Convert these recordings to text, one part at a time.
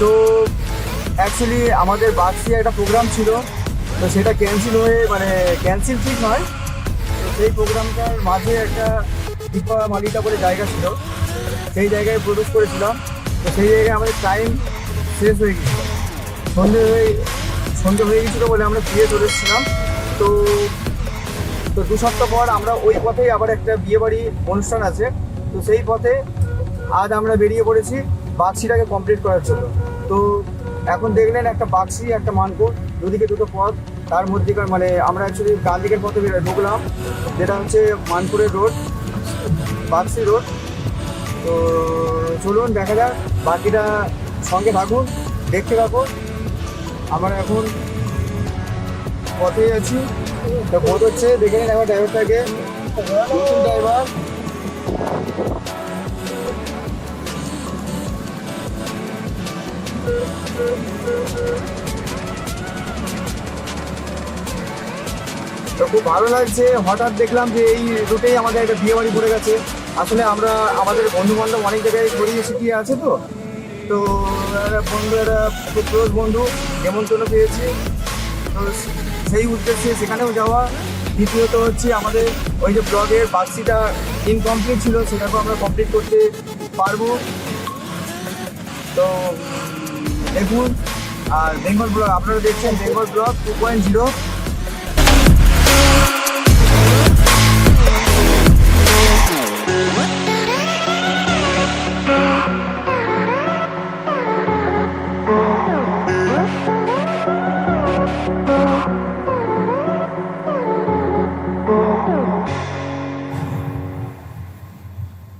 তো অ্যাকচুয়ালি আমাদের বাক্সি একটা প্রোগ্রাম ছিল। তো সেটা ক্যান্সেল হয়ে মানে ক্যান্সেল ঠিক নয়। তো সেই প্রোগ্রামটার মাঝে একটা দীপা মালিকা বলে জায়গা ছিল। সেই জায়গায় প্রবেশ করেছিলাম। তো সেই জায়গায় আমাদের টাইম শেষ হয়ে গেছিল। সন্ধে হয়ে সন্ধে হয়ে গেছিল বলে আমরা ফিরে চলে এসেছিলাম। তো তো দু সপ্তাহ পর আমরা ওই পথেই আবার একটা বিয়েবাড়ি অনুষ্ঠান আছে। তো সেই পথে আজ আমরা বেরিয়ে পড়েছি বাক্সিটাকে কমপ্লিট করার জন্য। তো এখন দেখলেন একটা বাক্সি, একটা মানপুর দুদিকে দুটো পথ। তার মধ্যেকার মানে আমরা অ্যাকচুয়ালি ডান দিকের পথে ঢুকলাম, যেটা হচ্ছে মানপুরের রোড, বাক্সি রোড। তো চলুন, দেখা যাক, বাকিটা সঙ্গে থাকুন, দেখতে থাকুন। আমরা এখন পথে আছি। তো বোধ হচ্ছে, দেখে নিন আমার ড্রাইভারটাকে ড্রাইভার তো খুব ভালো লাগছে। হঠাৎ দেখলাম যে এই রুটেই আমাদের একটা বিয়ে বাড়ি পড়ে গেছে। আসলে আমরা আমাদের বন্ধু বান্ধব অনেক জায়গায় ছড়িয়ে ছিটিয়ে আছে তো। তো একটা বন্ধু, একটা খুব ক্লোজ বন্ধু নেমন্তন্ন পেয়েছি। তো সেই উদ্দেশ্যে সেখানেও যাওয়া। দ্বিতীয়ত হচ্ছে আমাদের ওই যে ব্লগের বাক্সিটা ইনকমপ্লিট ছিল, সেটাকেও আমরা কমপ্লিট করতে পারব। তো দেখুন। আর বেঙ্গল ব্লগ, আপনারা দেখছেন Bengal blog two point zero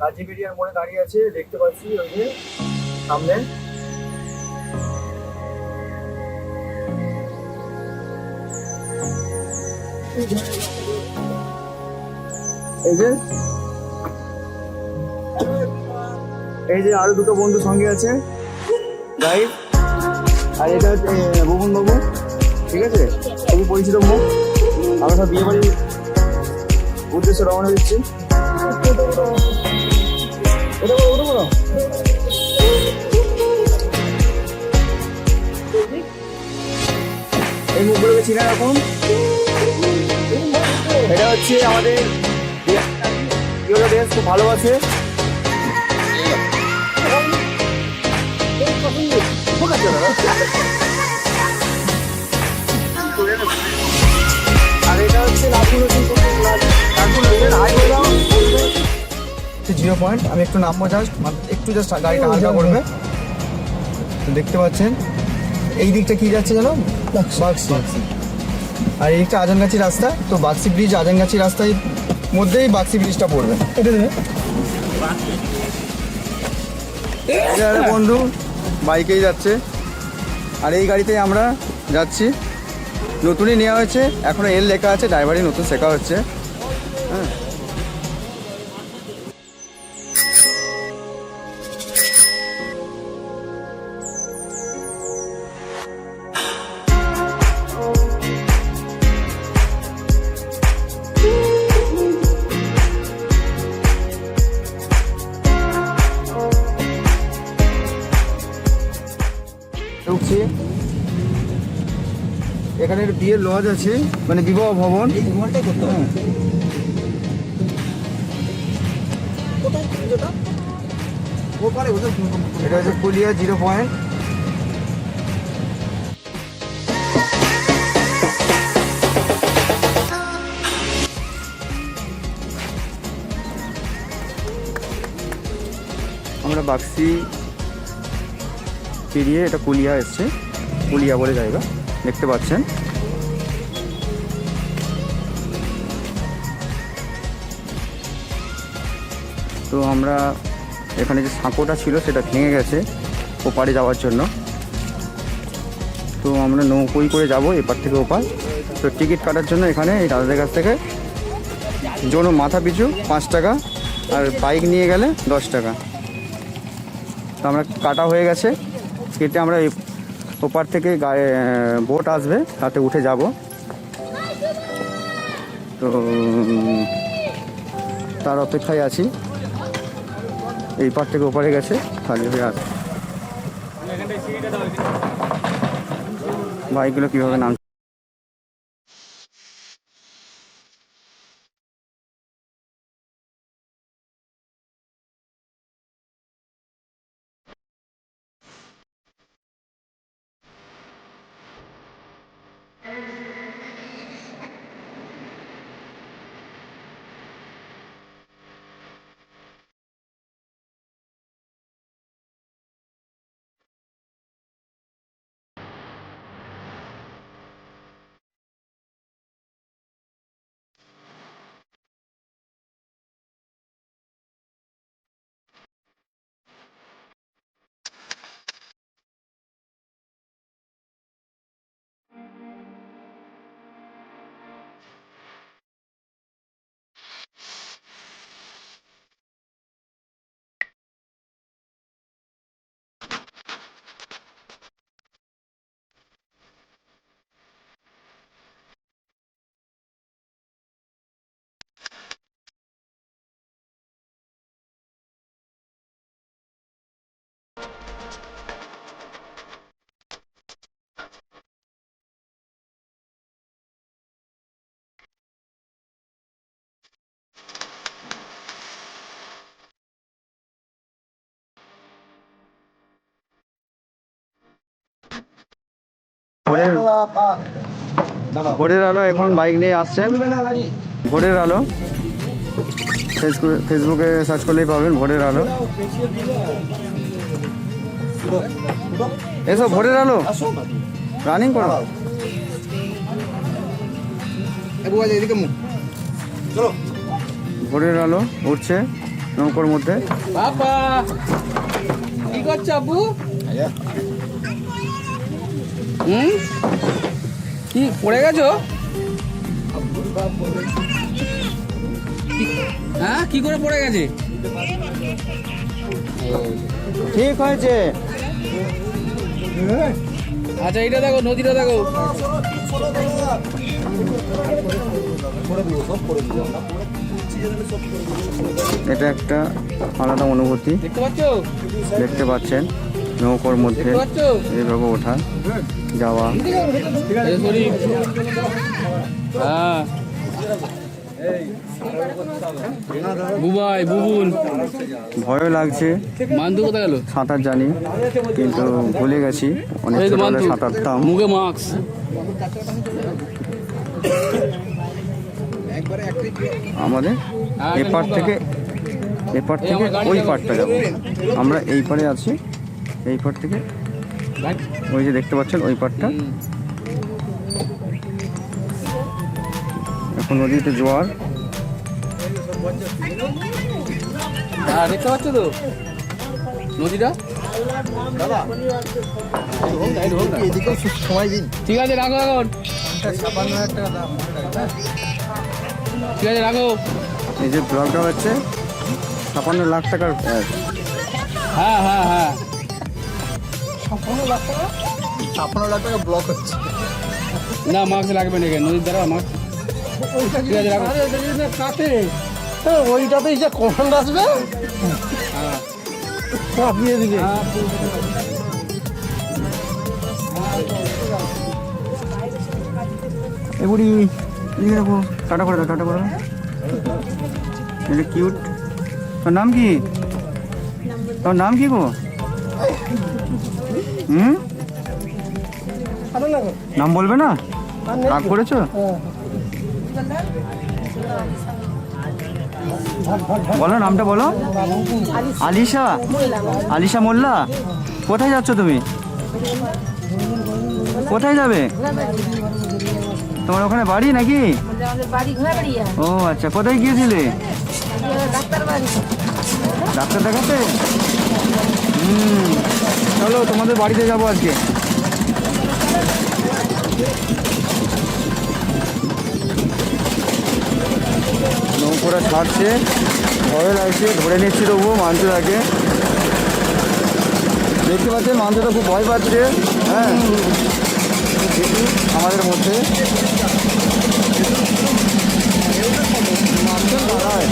রাজীবেরিয়ার মোড়ে দাঁড়িয়ে আছে, দেখতে পাচ্ছি ওই যে সামনে। এই যে। এই যে আরও দুটো বন্ধু সঙ্গে আছে। গাইড আর এটা হচ্ছে ভুবন বাবু। ঠিক আছে? খুবই পরিচিত মুখ আমরা সব বিয়ে বাড়ির উদ্দেশ্যে রওনা দিচ্ছি। বলো, ওটা বলো। এই মুখগুলোকে চিনে রাখুন। এটা হচ্ছে আমাদের ইয়োগা ড্রেস খুব ভালোবাসে। আর এটা হচ্ছে বললাম। Zero point. আমি একটু নামবো জাস্ট একটু জাস্ট গাড়িটা হালকা করবে। তো দেখতে পাচ্ছেন এই দিকটা কি যাচ্ছে জানো? বাক্সি আর এই দিকটা আজানগাছি রাস্তা তো বাক্সি ব্রিজ আজানগাছি রাস্তায় মধ্যেই বাক্সি ব্রিজটা পড়বে। এটা বন্ধু বাইকেই যাচ্ছে। আর এই গাড়িতে আমরা যাচ্ছি। নতুনই নেওয়া হয়েছে এখনও এল লেখা আছে ড্রাইভারই নতুন শেখা হচ্ছে। হ্যাঁ। ঢুকছি এখানে বিয়ের লজ আছে মানে বিবাহ ভবন। হবে। এটা হচ্ছে পুলিয়া জিরো পয়েন্ট। আমরা বাক্সি পেরিয়ে এটা কুলিয়া এসছে। কুলিয়া বলে জায়গা। দেখতে পাচ্ছেন। তো আমরা এখানে যে সাঁকোটা ছিল, সেটা ভেঙে গেছে ওপারে যাওয়ার জন্য। তো আমরা নৌকোই করে যাব এপার থেকে ওপার। তো টিকিট কাটার জন্য এখানে এই দাদাদের কাছ থেকে জন্য মাথা পিছু পাঁচ টাকা আর বাইক নিয়ে গেলে দশ টাকা। তো আমরা কাটা হয়ে গেছে। কেটে আমরা ওপার থেকে গায়ে বোট আসবে, তাতে উঠে যাব। তো, তার অপেক্ষায় আছি। এই পার থেকে ওপারে গেছে, খালি হয়ে আসে বাইকগুলো কীভাবে নাম ভোরের ভোরের আলো এখন বাইক নিয়ে আসছে। ভোরের আলো। ফেসবুকে ফেসবুকে সার্চ করলেই পাবেন ভোরের আলো। এসব ভোরের আলো। রানিং করো। ভোরের আলো উঠছে নৌকোর মধ্যে। বাবা কি করছ আব্বু? হুম? কি পড়ে গেছো? হ্যাঁ কি করে পড়ে গেছে? ঠিক হয়েছে। আচ্ছা এটা দেখো নদীটা দেখো। এটা একটা আলাদা অনুভূতি। দেখতে পাচ্ছ? দেখতে পাচ্ছেন। নৌকোর মধ্যে এইভাবে ওঠা যাওয়া। হ্যাঁ। বুবাই ভয়ও লাগছে। মান্দু কোথায় গেল? সাঁতার জানি কিন্তু ভুলে গেছি। অনেক ছোটবেলায় সাঁতারতাম মুখে মাস্ক। আমাদের এপার থেকে এপার থেকে ওই পারটা যাব। আমরা এই পারে আছি। এই পার থেকে। ওই যে দেখতে পাচ্ছেন ওই পারটা এখন নদীতে জোয়ার। হ্যাঁ দেখতে পাচ্ছ তো? নদীটা? ঠিক আছে রাখো এখন। ঠিক আছে রাখো। এই যে ব্লগটা হচ্ছে ছাপান্ন লাখ টাকার হ্যাঁ হ্যাঁ হ্যাঁ। লাখ টাকা লাখ টাকা ব্লক হচ্ছে। না মাস্ক লাগবে না নদীর দ্বারা মাস্ক ঠিক আছে রাখো। কাটে ওইটাতে যে কমান্ড আসবে? হ্যাঁ। কাঁপিয়ে দিবে। এ বুড়ি এই দেখো টাটা করে দাও টাটা করে দাও। এটা কিউট তোর নাম কি? তোর নাম কি গো? হুম? নাম বলবে না? রাগ করেছ? বলো নামটা বলো। আলিশা। আলিশা মোল্লা? কোথায় যাচ্ছ তুমি? কোথায় যাবে? তোমার ওখানে বাড়ি নাকি? ও আচ্ছা। কোথায় গিয়েছিলে? ডাক্তার দেখাতে? চলো, তোমাদের বাড়িতে যাব আজকে। নৌকোটা ছাড়ছে, ভয় লাগছে, ধরে নিচ্ছি তবুও মাঞ্চুরাকে দেখতে পাচ্ছেন মানুষটা খুব ভয় পাচ্ছে। হ্যাঁ আমাদের মধ্যে। দাঁড়ায়